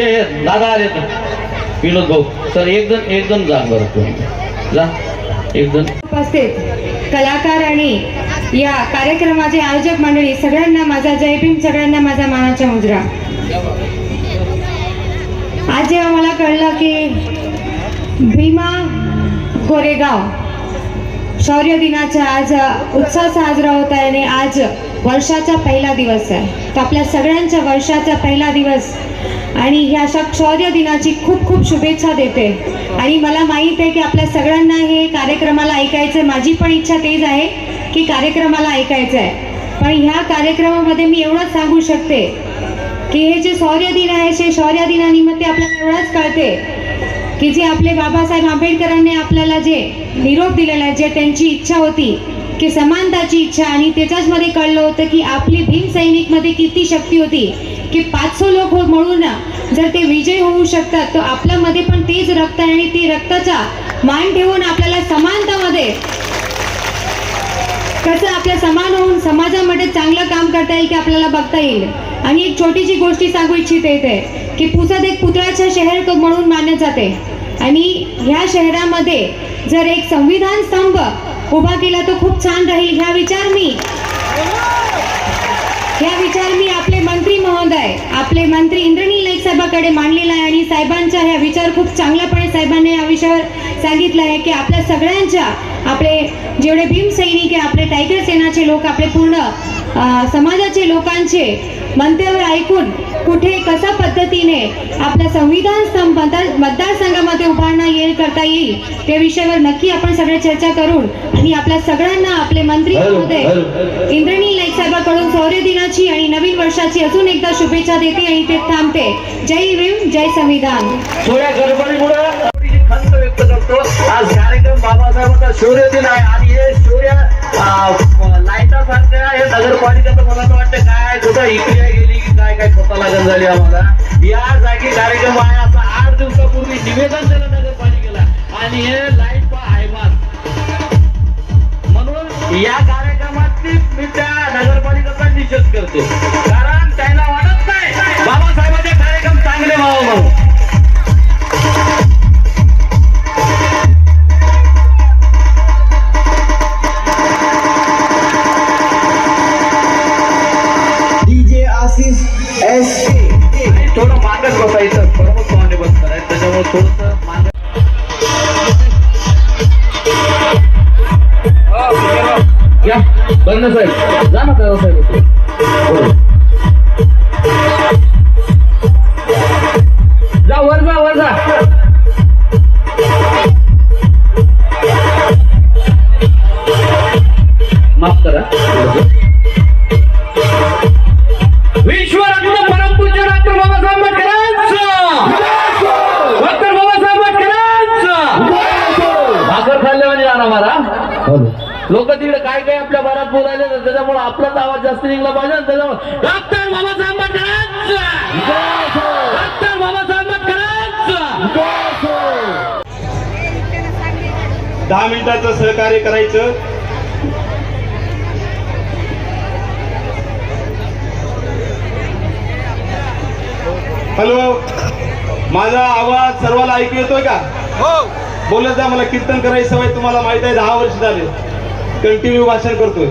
ये ये, दादा आले तू. विनोद भाऊ सर एक जण एक जण जा बरं तू. जा एक जण. उपस्थित कलाकार आणि या कार्यक्रमाचे आयोजक मंडळी सगळ्यांना माझा जय भीम सगळ्यांना माझा मानाचा मुजरा. आज जेव्हा मला कळलं की भीमा कोरेगाव शौर्य दिनाचा आज उत्साह साजरा होत आहे आणि आज वर्षाचा पहिला दिवस आहे. तर आपल्या सगळ्यांच्या वर्षाचा पहिला दिवस. आणि ह्या अशा शौर्य दिनाची खूप खूप शुभेच्छा देते. आणि मला माहीत आहे की आपल्या सगळ्यांना हे कार्यक्रमाला ऐकायचं माझी पण इच्छा तेच आहे की कार्यक्रमाला ऐकायचं आहे पण ह्या कार्यक्रमामध्ये मी एवढंच सांगू शकते की हे जे शौर्य दिन आहे ते शौर्य दिनानिमित्त आपल्याला एवढंच कळते की जे आपले बाबासाहेब आंबेडकरांनी आपल्याला जे निरोप दिलेला आहे जे त्यांची इच्छा होती की समानताची इच्छा आणि त्याच्याचमध्ये कळलं होतं की आपली भीम सैनिकमध्ये किती शक्ती होती की पाचशे लोक म्हणून जर ते विजय होऊ शकतात तर आपल्यामध्ये पण तेच रक्त आहे आणि ते रक्ताचा मान ठेवून आपल्याला समानतामध्ये कसं आपल्या समान होऊन समाजामध्ये चांगलं काम करता येईल की आपल्याला बघता येईल. आणि एक छोटीशी गोष्टी सांगू इच्छिते इथे की पुसद एक पुतळाचं शहर म्हणून मानले जाते. आणि ह्या शहरामध्ये जर एक संविधान स्तंभ उभा केला तर खूप छान राहील. ह्या विचार मी. ह्या विचार मी. आपले मंत्री महोदय आपले मंत्री इंद्रनील नाईक साहेबाकडे मांडलेला आहे आणि साहेबांचा ह्या विचार खूप चांगल्यापणे साहेबांनी या विषयावर सांगितलं आहे की आपल्या सगळ्यांच्या आपले जेवढे भीम सैनिक आहे आपले टायगर सेनाचे लोक आपले पूर्ण समाजाचे लोकांचे मंतव्य ऐकून कुठे कसा पद्धतीने आपला संविधान स्तंभ मतदार मतदारसंघामध्ये उभारणा येईल करता येईल त्या विषयावर नक्की आपण सगळे चर्चा करून आणि आपल्या सगळ्यांना आपले मंत्री महोदय इंद्रनील नाईक साहेबांकडून शौर्य दिनाची आणि नवीन वर्षाची अजून एकदा शुभेच्छा देते आणि ते थांबते. जय भीम जय संविधान. आज कार्यक्रम बाबासाहेबांचा शौर्य दिन आहे आणि हे शौर्य लाईटा सारख्या हे नगरपालिकेचं मला वाटतं काय कुठं इकडे काही की स्वतः लागण झाली आम्हाला. या जागी कार्यक्रम आहे. असं आठ दिवसापूर्वी निवेदन दिलं नगरपालिकेला आणि हे लाइट पा आहे म्हणून या कार्यक्रमातली मी त्या नगरपालिकेचा निषेध करतो. कारण त्यांना वाटत नाही. बाबासाहेबांचे कार्यक्रम चांगले व्हावं म्हणून. बंद साहेब जा ना त्याला डॉक्टर बाबासाहेब आंबेडकरांचं डॉक्टर बाबासाहेब आंबेडकरांचं दहा मिनिटाचं सहकार्य करायचं. हॅलो माझा आवाज सर्वांना ऐकू येतोय का? बोलत जा मला कीर्तन करायची सवय तुम्हाला माहीत आहे दहा वर्ष झाले. कंटिन्यू भाषण करतोय.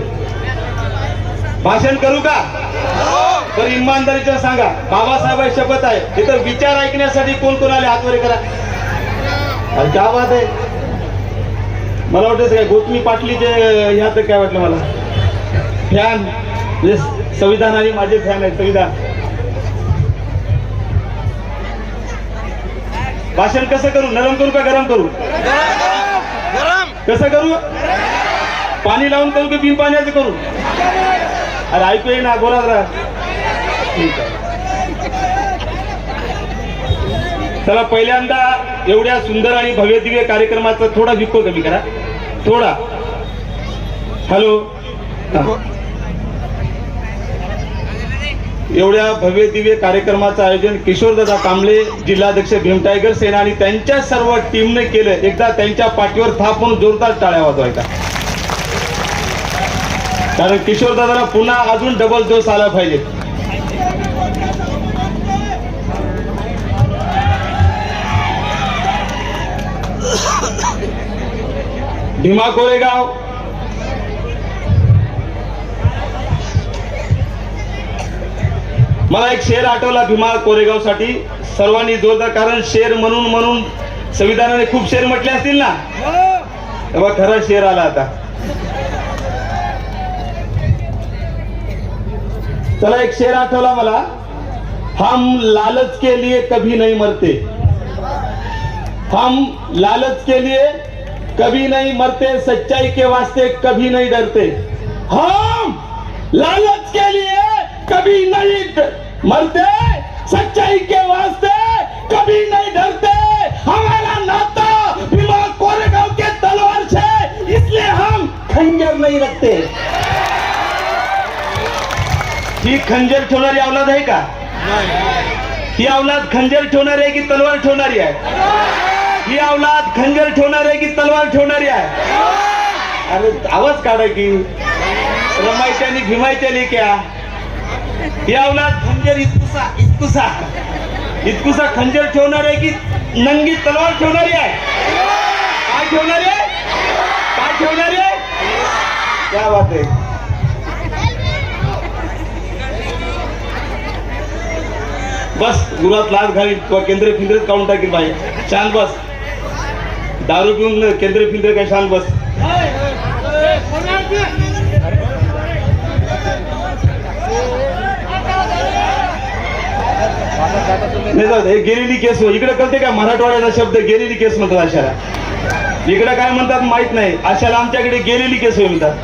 भाषण करू का? तर इमानदारीच्या सांगा. बाबासाहेब शपथ आहे. तिथं विचार ऐकण्यासाठी कोण कोण आले हातवरे करा? अरे क्या बात आहे. मला वाटतं काय गोतमी पाटलीचे ह्या तर काय वाटलं मला? फॅन. म्हणजे संविधान आणि माझे फॅन आहेत संविधान. भाषण कसं करू? नरम करू का गरम करू? कसं करू? पाणी लावून करू की बिन पाण्याचं करू? अरे ऐकू ये ना बोला जरा. ठीक आहे. चला पहिल्यांदा एवढ्या सुंदर आणि भव्य दिव्य कार्यक्रमाचा थोडा विको कमी करा. थोडा. हॅलो. एवढ्या भव्य दिव्य कार्यक्रमाचं आयोजन किशोरदादा कांबळे जिल्हाध्यक्ष भीम टायगर सेना आणि त्यांच्या सर्व टीमने केलं. एकदा त्यांच्या पाठीवर थाप म्हणून जोरदार टाळ्या वाजवायचा. कारण किशोर दादाला पुन्हा अजून डबल जोश आला पाहिजे. भीमा कोरेगाव. मला एक शेर आठवला भीमा कोरेगावसाठी सर्वांनी जोरदार कारण शेर म्हणून म्हणून संविधानाने खूप शेर म्हटले असतील ना? तेव्हा खरा शेर आला आता. चला एक शेर आठवला मला. हम लालच के लिए कभी नहीं मरते. हम लालच के लिए कभी नहीं मरते सच्चाई के वास्ते कभी नहीं डरते. हम लालच के लिए कभी नहीं मरते सच्चाई के वास्ते कभी नहीं डरते. हमारा नाता भीमा कोरेगांव के तलवार से इसलिए हम खंजर नहीं रखते. ही खंजर ठेवणारी अवलाद आहे का? ही अवलाद खंजर ठेवणारी आहे की तलवार ठेवणारी आहे? ही अवलाद खंजर ठेवणारी आहे की तलवार ठेवणारी आहे? अरे आवाज काढा की. रमायच्या आणि भीमायच्या ही अवलाद खंजर इतकुसा इतकुसा इतकुसा खंजर ठेवणार आहे की नंगी तलवार ठेवणारी आहे? काय ठेवणारी आहे? काय ठेवणारी आहे? क्या बात आहे. बस गुरात लाच घालीन किंवा केंद्र फिंद्रेच काढून टाकील बाई शांत बस. दारू पिऊन केंद्र फिंद्रे काय शांत बस. नाही जाऊ हे गेलेली केस हो. इकडे कळते का मराठवाड्याचा शब्द गेलेली केस म्हणतात अशाला? इकडे काय म्हणतात माहीत नाही. अशाला आमच्याकडे गेलेली केस होय म्हणतात.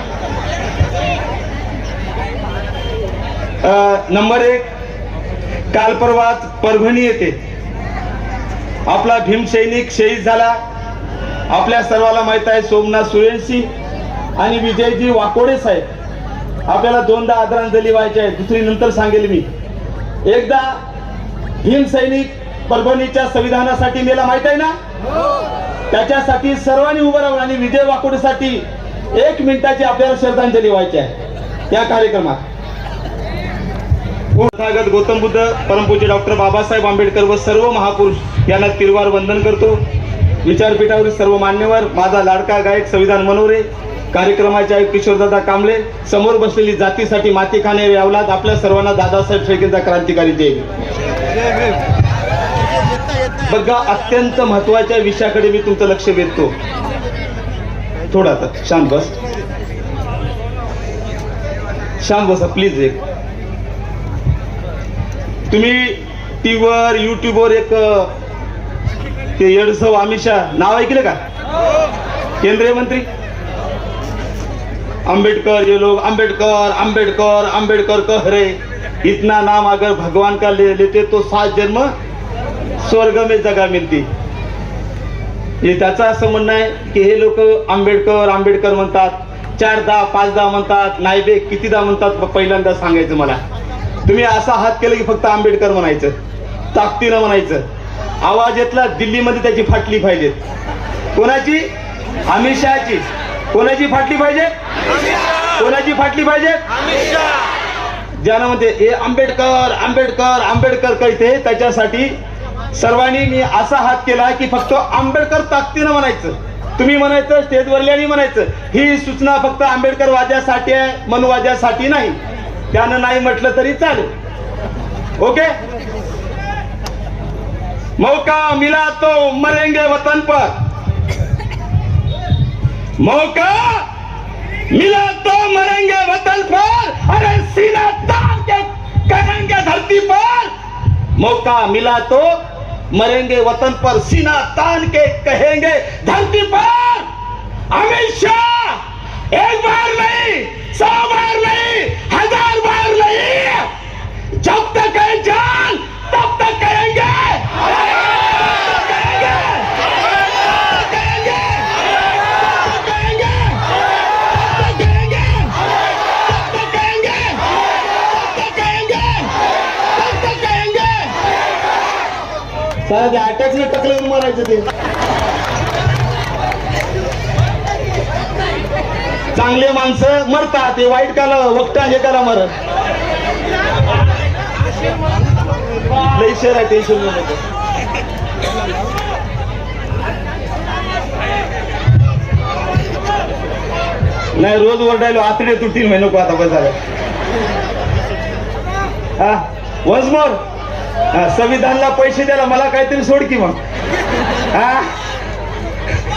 अं, नंबर एक काल परवाच परभणी येते. आपला भीम सैनिक शहीद झाला. आपल्या सर्वाला माहीत आहे सोमनाथ सुरेंशी आणि विजयजी वाकोडे साहेब. आपल्याला दोनदा आदरांजली व्हायची आहे. दुसरी नंतर सांगेल मी. एकदा भीम सैनिक परभणीच्या संविधानासाठी मेला माहीत आहे ना? त्याच्यासाठी सर्वांनी उभं राहून आणि विजय वाकोडेसाठी एक मिनिटाची आपल्याला श्रद्धांजली व्हायची आहे. त्या कार्यक्रमात. तथागत गौतम बुद्ध परमपूज्य डॉक्टर बाबासाहेब आंबेडकर व सर्व महापुरुष यांना तिरवार वंदन करतो. विचारपीठावरील सर्व मान्यवर माझा लाडका गायक संविधान मनोरे कार्यक्रमाचे आयुक्त किशोरदादा कांबळे समोर बसलेली जातीसाठी माती खाणे यावलात आपल्या सर्वांना दादासाहेब शेळकेंचा क्रांतिकारी जय बघा अत्यंत महत्त्वाच्या विषयाकडे मी तुमचं लक्ष वेधतो. थोडा शांत बस. शांत बसा प्लीज एक. तुम्ही टीव्हीवर युट्यूबवर एक ते येडसव अमित शाह नाव ऐकलं का? केंद्रीय मंत्री? आंबेडकर ये लोग आंबेडकर आंबेडकर आंबेडकर कह रहे इतना नाम अगर भगवान का ले लेते तो सात जन्म स्वर्ग में जगा मिळती हे त्याचं असं म्हणणं आहे की हे लोक आंबेडकर आंबेडकर म्हणतात. चारदा पाचदा म्हणतात. नायबे कितीदा म्हणतात? पहिल्यांदा सांगायचं मला. तुम्ही असा हात केला की फक्त आंबेडकर म्हणायचं ताकदीनं म्हणायचं. आवाज येतला दिल्लीमध्ये त्याची फाटली पाहिजे. कोणाची? अमित शहाची. कोणाची फाटली पाहिजे? कोणाची फाटली पाहिजे? ज्यानं म्हणते हे आंबेडकर आंबेडकर आंबेडकर कळते. त्याच्यासाठी सर्वांनी मी असा हात केला की फक्त आंबेडकर ताकदीनं म्हणायचं. तुम्ही म्हणायचं स्टेजवरल्यानी म्हणायचं. ही सूचना फक्त आंबेडकर वाद्यासाठी आहे मनवाद्यासाठी नाही. त्यानं नाही म्हटलं तरी चालेल. ओके? मौका मिला तो मरेंगे वतन पर. मौका मिला तो मरेंगे वतन पर. अरे सीना तान के कहेंगे धरती पर. मौका मिला तो मरेंगे वतन पर. सीना तान के कहेंगे धरती पर. अमित शाह एक बार नहीं माणसं मरतात ते वाईट काला वक्ता हे करा मरत लई शहर आहे टेन्शन नाही रोज ओरडायलो आतडे तुटतील म्हणे नको आता बस हा वन्स मोर हा, संविधानला पैसे द्यायला मला काहीतरी सोड की मग. हा?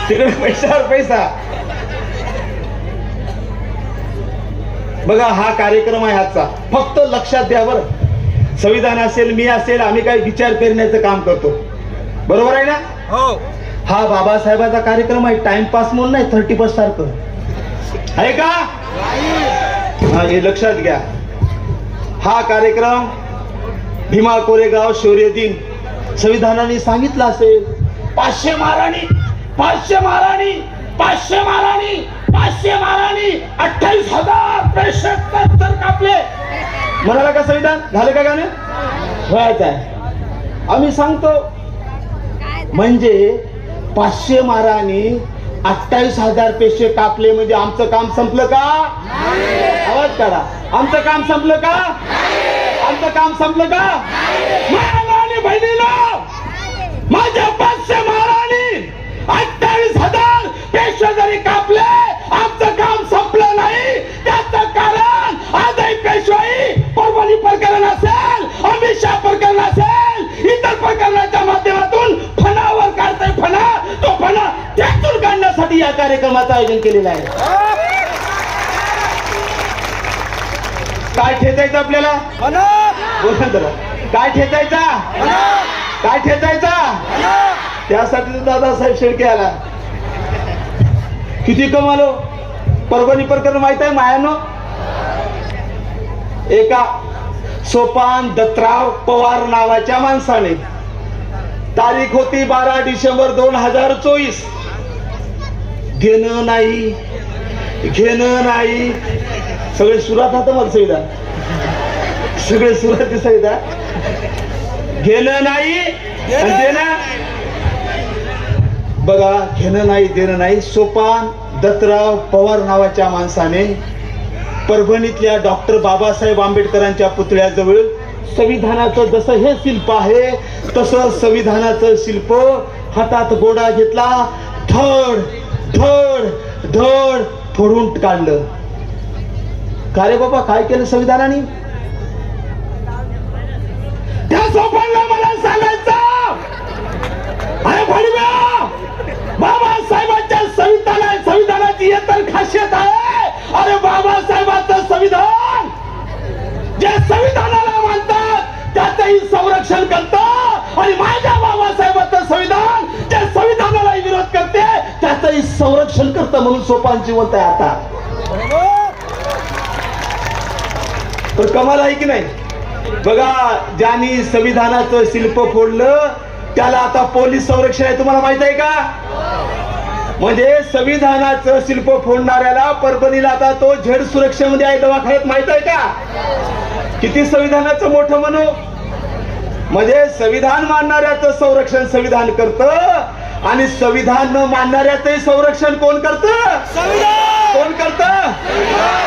तिकडे पैशावर पैसा. बघा हा कार्यक्रम आहे आजचा. फक्त लक्षात द्या बरं. संविधान असेल मी असेल आम्ही काही विचार करण्याचं काम करतो. बरोबर आहे ना? हा. बाबासाहेबाचा कार्यक्रम आहे टाइमपास म्हणून नाही थर्टी फर्स्ट सारखं. आहे का? हा हे लक्षात घ्या. हा कार्यक्रम भीमा कोरेगाव शौर्य दिन. संविधानाने सांगितलं असेल पाचशे माराणी पाचशे माराणी पाचशे माराणी पाचशे बारानी अठ्ठावीस हजार प्रेक्षक तर कापले. म्हणाला का संविधान झालं का गाणं? व्हायचं आहे. आम्ही सांगतो म्हणजे पाचशे माराने अठ्ठावीस हजार पेशे कापले म्हणजे आमचं काम संपलं का? आवाज करा आमचं काम संपलं का? आमचं काम संपलं का? महाराणी बहिणीला माझ्या पाचशे महाराणी अठ्ठावीस हजार पेशे जरी कापले काम संपलं नाही त्याचं कारण आजही पेशवाई परभणी प्रकरण असेल अमित शहा प्रकरण असेल इतर प्रकरणाच्या माध्यमातून फणावर काढताय फणा तो फणा त्यातून काढण्यासाठी या कार्यक्रमाचं आयोजन केलेलं आहे. काय ठेचायचं आपल्याला? काय ठेचायचा? काय ठेचायचा? त्यासाठी दादासाहेब शेळके आला. किती कमालो? परभणी प्रकरण माहीत आहे मायानो? एका सोपान दत्तराव पवार नावाच्या माणसाने. तारीख होती बारा डिसेंबर दोन हजार चोवीस. घेणं नाही घेणं नाही. सगळे सुरात होतं मला संविधान सगळे सुरात संविधान घेणं नाही देणं बघा घेणं नाही देणं नाही. सोपान दत्तराव पवार नावाच्या माणसाने परभणीतल्या डॉक्टर बाबासाहेब आंबेडकरांच्या पुतळ्याजवळ संविधानाचं जसं हे शिल्प आहे तसं संविधानाचं शिल्प हातात गोडा घेतला धड धड धड फोडून काढलं. का रे बाबा काय केलं संविधानाने? त्या सोपानला मला सांगायचं! अरे भडव्या बाबासाहेबांच्या संविधाना संविधानाची तर खासियत आहे. अरे बाबासाहेबांचं संविधान! जे संविधानाला मानतात त्याचंही संरक्षण करतं आणि माझ्या बाबासाहेबांचं संविधान जे संविधानालाही विरोध करते त्याचंही संरक्षण करतं म्हणून सोपान जिवंत आहे आता तर कमाल आहे की नाही? बघा ज्यांनी संविधानाचं शिल्प फोडलं त्याला आता पोलीस संरक्षण आहे तुम्हाला माहीत आहे का? म्हणजे संविधानाचं शिल्प फोडणाऱ्याला परभणीला आता तो झेड सुरक्षेमध्ये आहे दवाखान्यात माहीत आहे का? किती संविधानाचं मोठं म्हणू? म्हणजे संविधान मानणाऱ्याचं संरक्षण संविधान करतं आणि संविधान न मानणाऱ्याचंही संरक्षण कोण करतं? कोण करतं?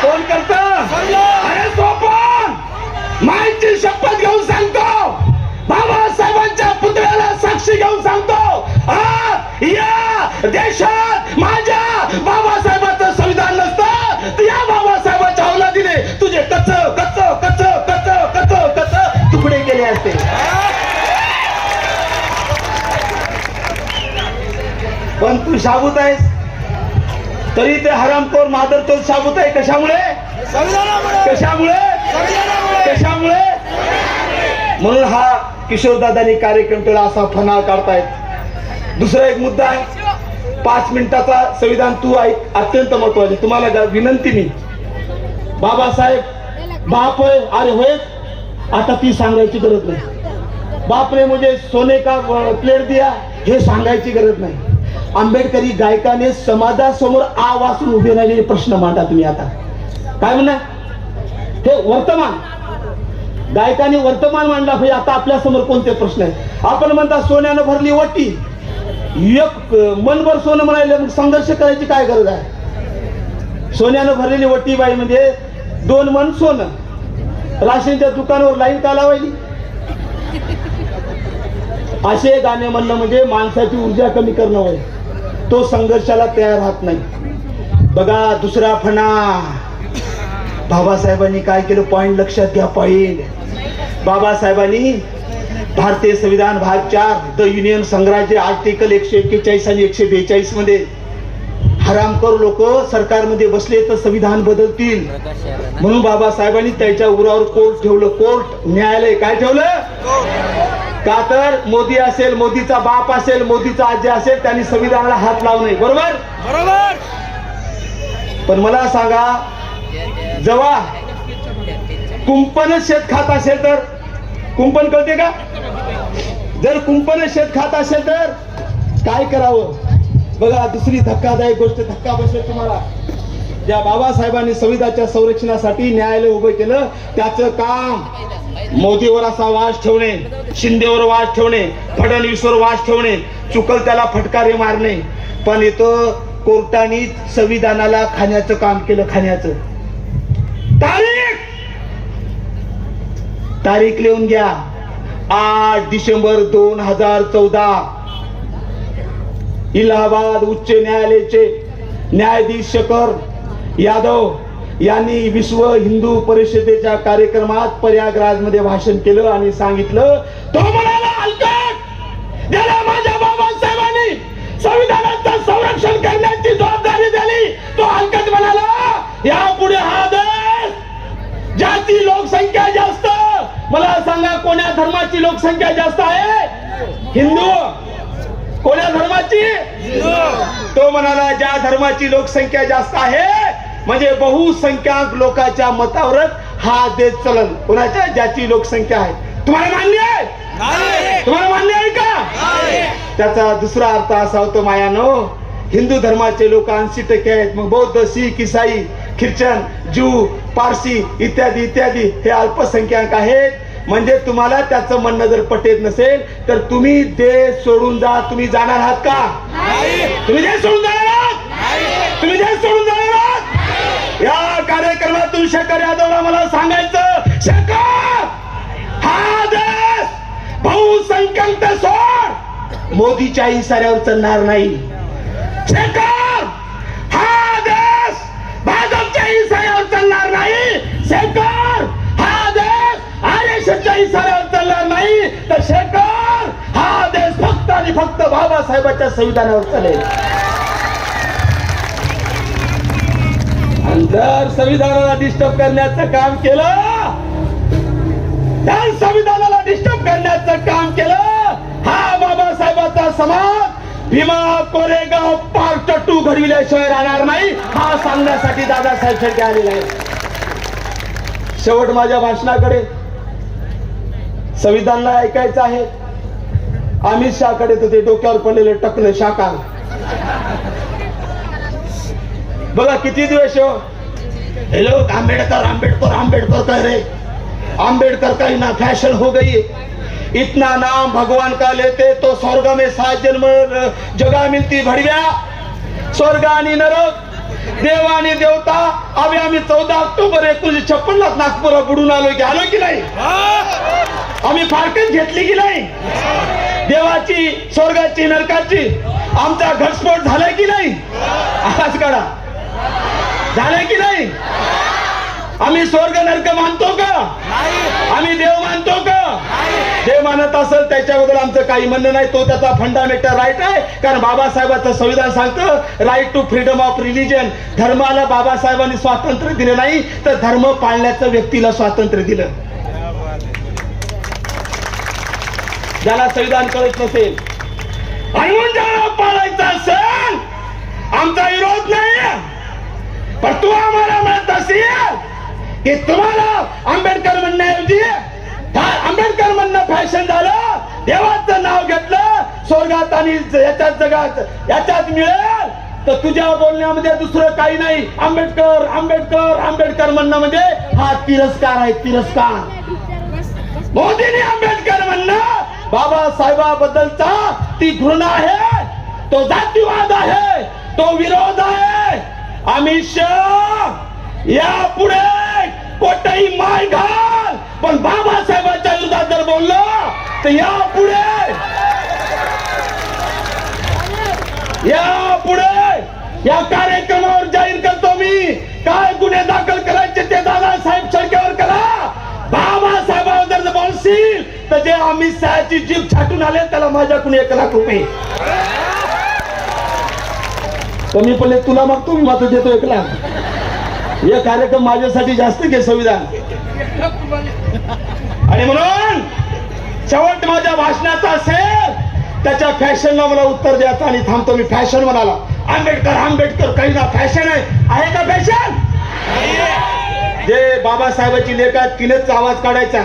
कोण करतं? अरे सोपन माहिती शपथ घेऊन सांगतो. बाबासाहेबांच्या साक्षी घेऊन सांगतो. आज या देशात माझ्या बाबासाहेबांचं संविधान नसतं. या बाबासाहेबांच्या अवलादीने तुझे कच कच कच कच कच कच तुकडे केले असते. पण तू शाबूत आहेस. तरी ते हरामखोर मादरचोद शाबूत आहे. कशामुळे? कशामुळे? कशामुळे? म्हणून हा किशोरदादानी कार्यक्रम केला असा फनाळ काढतायत. दुसरा एक मुद्दा आहे. पाच मिनिटाचा संविधान तू ऐक अत्यंत महत्त्वाचे. तुम्हाला विनंती मी. बाबासाहेब बाप होय अरे होय? आता ती सांगायची गरज नाही. बाप रे म्हणजे सोने का प्लेट दिया हे सांगायची गरज नाही. आंबेडकरी गायकाने समाजासमोर आ वाचून उभे राहिलेले प्रश्न मांडा तुम्ही आता. काय म्हणा? हे वर्तमान गायकाने वर्तमान मांडला पाहिजे आता आपल्यासमोर कोणते प्रश्न आहेत? आपण म्हणता सोन्यानं भरली वटी एक मनभर सोनं म्हणायला मग संघर्ष करायची काय गरज आहे? सोन्यानं भरलेली वटी बाई म्हणजे दोन मन सोनं. राशींच्या दुकानावर लाईन का लावायली? असे गाणे म्हणणं म्हणजे माणसाची ऊर्जा कमी करणं होय. तो संघर्षाला तयार राहत नाही. बघा दुसरा फणा. बाबासाहेबांनी काय केलं? पॉईंट लक्षात घ्या पॉईंट बाबासाहेबांनी भारतीय संविधान भाग चार द युनियन संघराज्य आर्टिकल एकशे एक्केचाळीस आणि एकशे बेचाळीसमध्ये हरामखोर लोक सरकारमध्ये बसले तर संविधान बदलतील. म्हणून बाबासाहेबांनी त्याच्या उरावर कोर्ट ठेवलं. कोर्ट न्यायालय काय ठेवलं? का तर मोदी असेल मोदीचा बाप असेल मोदीचा आजी असेल त्यांनी संविधानाला हात लावू नये. बरोबर? बरोबर! पण मला सांगा जेव्हा कुंपणच शेत खात असेल तर? कुंपण कळते का? जर कुंपण शेत खात असेल तर काय करावं? बघा दुसरी धक्कादायक गोष्ट धक्का बसेल तुम्हाला. ज्या बाबासाहेबांनी संविधानाच्या संरक्षणासाठी न्यायालय उभं केलं त्याचं काम मोदीवर असा वास ठेवणे शिंदेवर वास ठेवणे फडणवीसवर वास ठेवणे चुकल त्याला फटकारे मारणे. पण इथं कोर्टाने संविधानाला खाण्याचं काम केलं खाण्याचं. तारीख लिहून घ्या. आठ डिसेंबर दोन हजार चौदा. इलाहाबाद उच्च न्यायालयाचे न्यायाधीश शेखर यादव यांनी विश्व हिंदू परिषदेच्या कार्यक्रमात प्रयागराजमध्ये भाषण केलं आणि सांगितलं तो म्हणाला माझ्या बाबासाहेबांनी संविधानाचं संरक्षण करण्याची जबाबदारी धर्माची लोकसंख्या जास्त आहे? हिंदू? कोण्या धर्माची? तो म्हणाला ज्या धर्माची लोकसंख्या जास्त आहे म्हणजे बहुसंख्याक लोकांच्या मतावरच हा देश चलन. कोणाच्या? ज्याची लोकसंख्या आहे. तुम्हाला मान्य आहे? तुम्हाला मान्य आहे का? त्याचा दुसरा अर्थ असा होतो मायानो हिंदू धर्माचे लोक ऐंशी टक्के आहेत. मग बौद्ध शीख इसाई ख्रिश्चन ज्यू पारसी इत्यादी इत्यादी हे अल्पसंख्याक आहेत. म्हणजे तुम्हाला त्याचं म्हणणं जर पटेत नसेल तर तुम्ही देश सोडून जा. तुम्ही जाणार आहात का? तुम्ही देश सोडून जाणार आहात? तुम्ही देश सोडून जाणार आहात? या कार्यक्रमातून शेखर यादवला मला सांगायचं शेखर हा देश बहुसंख्याक सोड. मोदीच्या इशाऱ्यावर चालणार नाही. शेखर हा देश भाजपच्या इशाऱ्यावर चालणार नाही. शेखर देश आरएसच्या इशाऱ्यावर चालणार नाही तर शेखर हा देश फक्त आणि फक्त बाबासाहेबांच्या संविधानावर चालेल. जर संविधानाला डिस्टर्ब करण्याचं काम केलं त्या संविधानाला डिस्टर्ब करण्याचं काम केलं हा बाबासाहेबाचा समाज भीमा कोरेगाव पार्ट टू घडविल्याशिवाय राहणार नाही हा सांगण्यासाठी दादासाहेब शेट्टी आलेला आहे शेवट माझ्या भाषणाकडे. संविधानला ऐकायचं आहे. अमित शहाकडे तर ते डोक्यावर पडलेले टकलं शाखा बघा किती दिवस हो? हे लोग आंबेडकर आंबेडकर आंबेडकर कह रहे आंबेडकर का ना फैशन हो गई इतना नाम भगवान का लेते तो स्वर्ग में सात जन्म जगह मिलती भडव्या स्वर्ग आणि नरक। देव आणि देवता आम्ही आम्ही चौदा ऑक्टोबर एकोणीशे छप्पन लाच नागपूर बुडून आलो की आलो की नाही? आम्ही फारकत घेतली की नाही? देवाची स्वर्गाची नरकाची आमचा घटस्फोट झालाय की नाही? आवाज काढा. झालाय की नाही? आम्ही स्वर्ग नरक मानतो का? आम्ही देव मानतो का? देव मानत असेल त्याच्याबद्दल आमचं काही म्हणणं नाही. तो त्याचा फंडामेंटल राईट आहे. कारण बाबासाहेबांचं संविधान सांगतं right to freedom of religion धर्माला बाबासाहेबांनी स्वातंत्र्य दिलं नाही तर धर्म पाळण्याचं व्यक्तीला स्वातंत्र्य दिलं. ज्याला संविधान कळत नसेल. म्हणून ज्याला पाळायचं असेल आमचा विरोध नाही पण तू आम्हाला म्हणत असेल की तुम्हाला आंबेडकर म्हणण्याऐवजी आंबेडकर म्हणणं फॅशन झालं. देवाचं नाव घेतलं. स्वर्गात आणि याच्यात जगात याच्यात मिळेल. तर तुझ्या बोलण्यामध्ये दुसरं काही नाही. आंबेडकर आंबेडकर आंबेडकर म्हणणं म्हणजे हा तिरस्कार आहे तिरस्कार. मोदीने आंबेडकर म्हणणं बाबासाहेबाबद्दलचा ती घृणा आहे तो जातीवाद आहे तो विरोध आहे. अमित शहा यापुढे पोटही माय घाल. पण बाबासाहेबांच्या विरोधात जर बोललो तर या पुढे. या पुढे. या कार्यक्रमावर जाहीर करतो मी. काय गुन्हे दाखल करायचे ते दादासाहेब छडकेवर करा. बाबासाहेबांवर जर बोलशील तर जे अमित शहाची जीभ छाटून आले त्याला माझ्याकडून एक लाख रुपये. कमी पडले तुला मग मी माझं देतो एक लाख. हे कार्यक्रम माझ्यासाठी जास्त घे संविधान. आणि म्हणून शेवट माझ्या भाषणाचा असेल त्याच्या फॅशनला मला उत्तर द्यायचं आणि थांबतो मी. फॅशन म्हणाला आंबेडकर आंबेडकर काही ना फॅशन आहे. आहे का फॅशन? जे बाबासाहेबाची लेखा तिनेच आवाज काढायचा.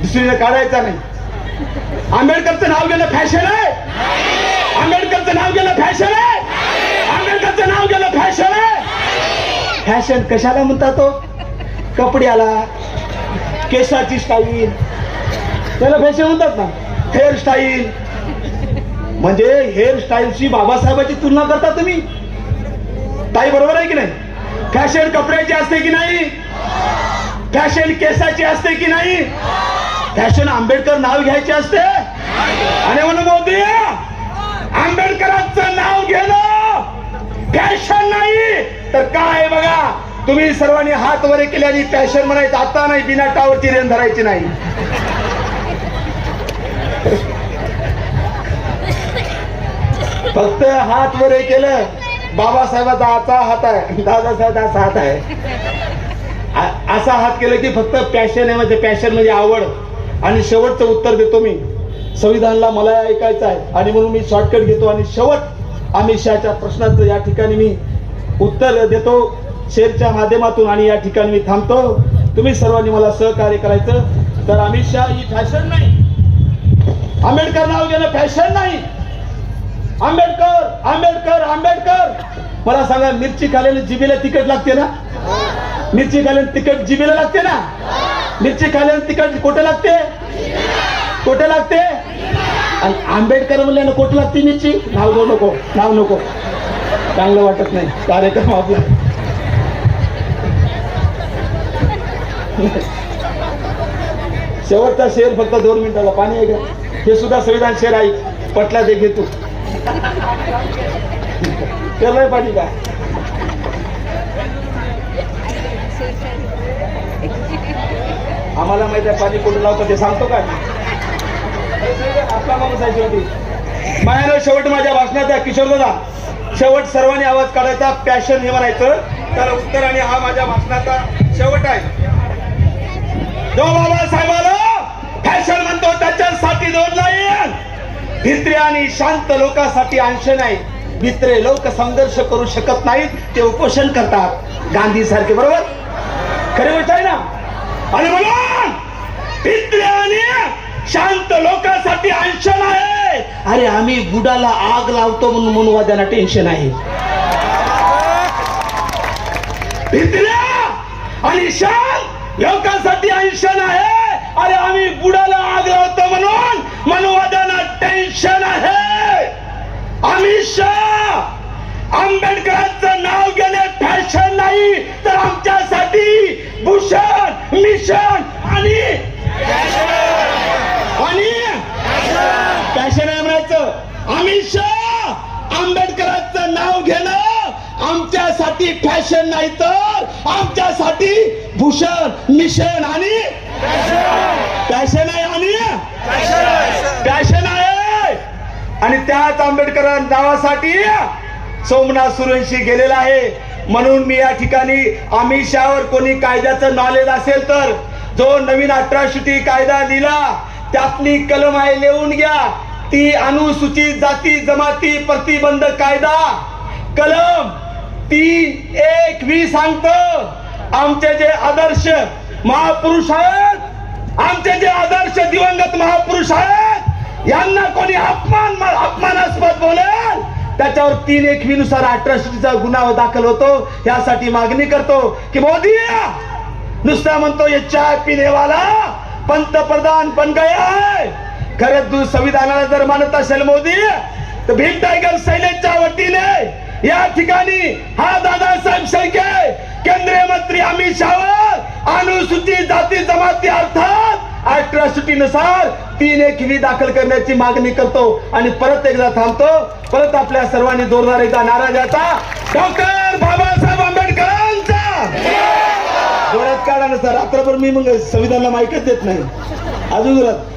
दुसरीने काढायचा नाही. आंबेडकरचं नाव गेलं फॅशन आहे. आंबेडकरचं नाव गेलं फॅशन आहे. आंबेडकरचं नाव गेलं फॅशन आहे. फॅशन कशाला म्हणतात तो? कपड्याला केसाची स्टाईल त्याला फॅशन म्हणतात ना? हेअरस्टाईल म्हणजे हेअरस्टाईलची बाबासाहेबाची तुलना करता तुम्ही? ताई बरोबर आहे की नाही? फॅशन कपड्याची असते की नाही? फॅशन केसाची असते की नाही? फॅशन आंबेडकर नाव घ्यायचे असते? आणि म्हणून मोदी आंबेडकरांचं नाव घेणं फॅशन नाही. तर काय बघा? तुम्ही सर्वांनी हात वर केले आणि फॅशन म्हणायचं आता नाही बिना टावरची रेन धरायची नाही. फक्त हात वर केलं बाबासाहेबाचा आता हात आहे दादासाहेब असा हात आहे. असा हात केलं की फक्त पॅशन आहे म्हणजे पॅशन म्हणजे आवड. आणि शेवटचं उत्तर देतो मी. संविधानला मला ऐकायचं आहे. आणि म्हणून मी शॉर्टकट घेतो. आणि शेवट अमित शहाच्या प्रश्नाचं या ठिकाणी मी उत्तर देतो शेरच्या माध्यमातून आणि या ठिकाणी मी थांबतो. तुम्ही सर्वांनी मला सहकार्य करायचं. तर अमित शहा ही फॅशन नाही. आंबेडकर नाव घेणं फॅशन नाही. आंबेडकर आंबेडकर आंबेडकर. मला सांगा मिरची खाल्याने जिभेला तिकट लागते ना? मिरची खाल्याने तिकट जिभेला लागते ना? मिरची खाल्याने तिकट कुठे लागते? कुठे लागते? आणि आंबेडकर म्हणल्यानं कुठे लागते मिरची? नाव घेऊ नको नाव नको. चांगलं वाटत नाही. कार्यक्रम आपला शेवटचा शेर फक्त दोन मिनिटाला पाणी आहे का? हे सुद्धा संविधान शेर आहे. पटला ते घेतो तू. केलंय पाणी का? आम्हाला माहीत आहे पाणी कुठं लावतं ते सांगतो का? आपला माणूस आहे शेवटी. माझ्या शेवट माझ्या भाषणाचा किशोर दादा शेवट सर्वांनी आवाज काढायचा पॅशन हे म्हणायचं. तर उत्तर आणि हा माझ्या भाषणाचा शेवट आहे. जो बाबासाहेबाला फॅशन म्हणतो त्याच्यासाठी दोन नाही भित्रे आणि शांत लोकांसाठी अंश नाही. भित्रे लोक संघर्ष करू शकत नाहीत ते उपोषण करतात. गांधी सारखे बरोबर? खरी गोष्ट आहे ना? आणि म्हणून भित्रे आणि शांत लोकांसाठी अंश नाही. अरे आम्ही बुडाला आग लावतो म्हणून मनवाद्यांना टेन्शन आहे. लोकांसाठी अंशन आहे. अरे आम्ही बुडाला आग लावतो म्हणून मनुवाद्यांना टेन्शन आहे. अमित शाह आंबेडकरांचं नाव घेणे फॅशन नाही तर आमच्यासाठी भूषण मिशन आणि आणि फॅशन आहे म्हणायचं अमित शहा आंबेडकरांचं नाव घेणं आमच्यासाठी फॅशन नाही तर आमच्यासाठी भूषण मिशन आणि फॅशन आहे आणि फॅशन आहे. आणि त्याच आंबेडकर नावासाठी सोमनाथ सुरेंशी गेलेला आहे. म्हणून मी या ठिकाणी अमित शहावर कोणी कायद्याचं नॉलेज असेल तर जो नवीन अठराशे कायदा लिहिला त्यातली कलम आहे लिहून घ्या. ती अनुसूचित जाती जमाती प्रतिबंध कायदा कलम तीन एक वी सांगत आमचे जे आदर्श महापुरुष आहेत आमचे जे आदर्श दिवंगत महापुरुष आहेत यांना कोणी अपमान अपमानास्पद बोलेल? त्याच्यावर तीन एकवी नुसार अट्रॉसिटीचा गुन्हा दाखल होतो. यासाठी मागणी करतो की मोदी नुसता म्हणतो ये चाय पिनेवाला पंतप्रधान बन गया है. खरंच तू संविधानाला जर मानत असेल मोदी तर भीम टायगर सैन्याच्या वतीने या ठिकाणी हा दादासाहेब शेळके केंद्रीय मंत्री अमित शाह अनुसूचित जाती जमाती अर्थात अठराशुटीनुसार तीन एक विधी दाखल करण्याची मागणी करतो आणि परत एकदा थांबतो. परत आपल्या सर्वांनी जोरदार एकदा नारा द्यायचा. डॉक्टर बाबासाहेब आंबेडकरांचा! डोळ्यात काढा ना सर. रात्रभर मी मग संविधानाला माहितीच देत नाही. अजून